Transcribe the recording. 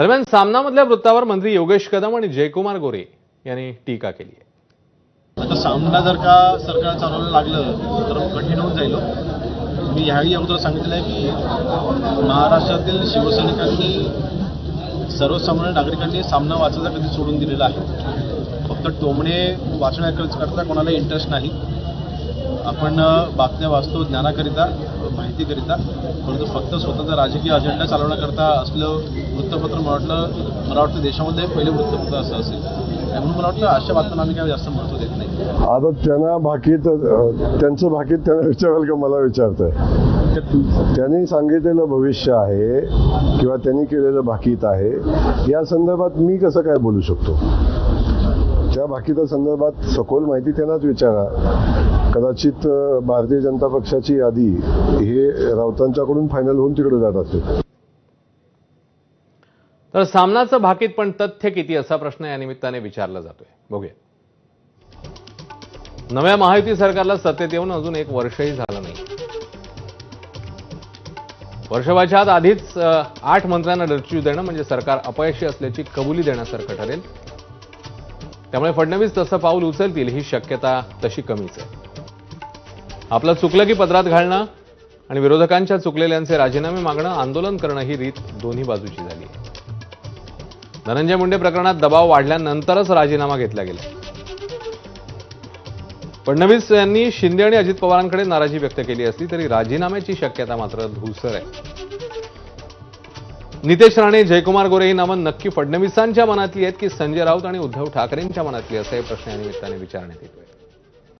दरम्यान सामनामधल्या वृत्तावर मंत्री योगेश कदम आणि जयकुमार गोरे यांनी टीका केली आहे. आता सामना जर का सरकार चालवायला लागलं तर कठीण होऊन जाईल हो. मी ह्याही अगोदर सांगितलं आहे की महाराष्ट्रातील शिवसैनिकांनी सर्वसामान्य नागरिकांनी सामना वाचायचा कधी सोडून दिलेला आहे. फक्त टोमणे वाचण्याकरता कोणाला इंटरेस्ट नाही. आपण बातम्या वाचतो ज्ञानाकरिता माहितीकरिता परंतु फक्त स्वतःचा राजकीय अजेंडा चालवण्याकरता असलं वृत्तपत्र मला वाटलं मला वाटतं देशामध्ये पहिले वृत्तपत्र असं असेल. म्हणून मला वाटलं अशा बातम्यांना आम्ही काय जास्त महत्त्व देत नाही. आता त्यांना भाकीत त्यांचं भाकीत त्यांना विचाराल का मला विचारतंय? त्यांनी सांगितलेलं भविष्य आहे किंवा त्यांनी केलेलं भाकीत आहे. या संदर्भात मी कसं काय बोलू शकतो? त्या भाकीता संदर्भात सखोल माहिती त्यांनाच विचारा. कदाचित भारतीय जनता पक्षाची यादी हे राऊतांच्याकडून फायनल होऊन तिकडे जात असेल. तर सामनाचं भाकीत पण तथ्य किती असा प्रश्न या निमित्ताने विचारला जातोय. बघूया. नव्या महायुती सरकारला सत्तेत येऊन अजून एक वर्षही झालं नाही. वर्षभराच्या आत आधीच आठ मंत्र्यांना डच्चू देणं म्हणजे सरकार अपयशी असल्याची कबुली देण्यासारखं ठरेल. त्यामुळे फडणवीस तसं पाऊल उचलतील ही शक्यता तशी कमीच आहे. आपलं चुकलं की पदरात घालणं आणि विरोधकांच्या चुकलेल्यांचे राजीनामे मागणं आंदोलन करणं ही रीत दोन्ही बाजूची झाली. धनंजय मुंडे प्रकरणात दबाव वाढल्यानंतरच राजीनामा घेतला गेला. फडणवीस यांनी शिंदे आणि अजित पवारांकडे नाराजी व्यक्त केली असली तरी राजीनाम्याची शक्यता मात्र धूसर आहे. नितेश राणे जयकुमार गोरे ही नावं नक्की फडणवीसांच्या मनातली आहेत की संजय राऊत आणि उद्धव ठाकरेंच्या मनातली असा प्रश्न या निमित्ताने विचारण्यात येतोय.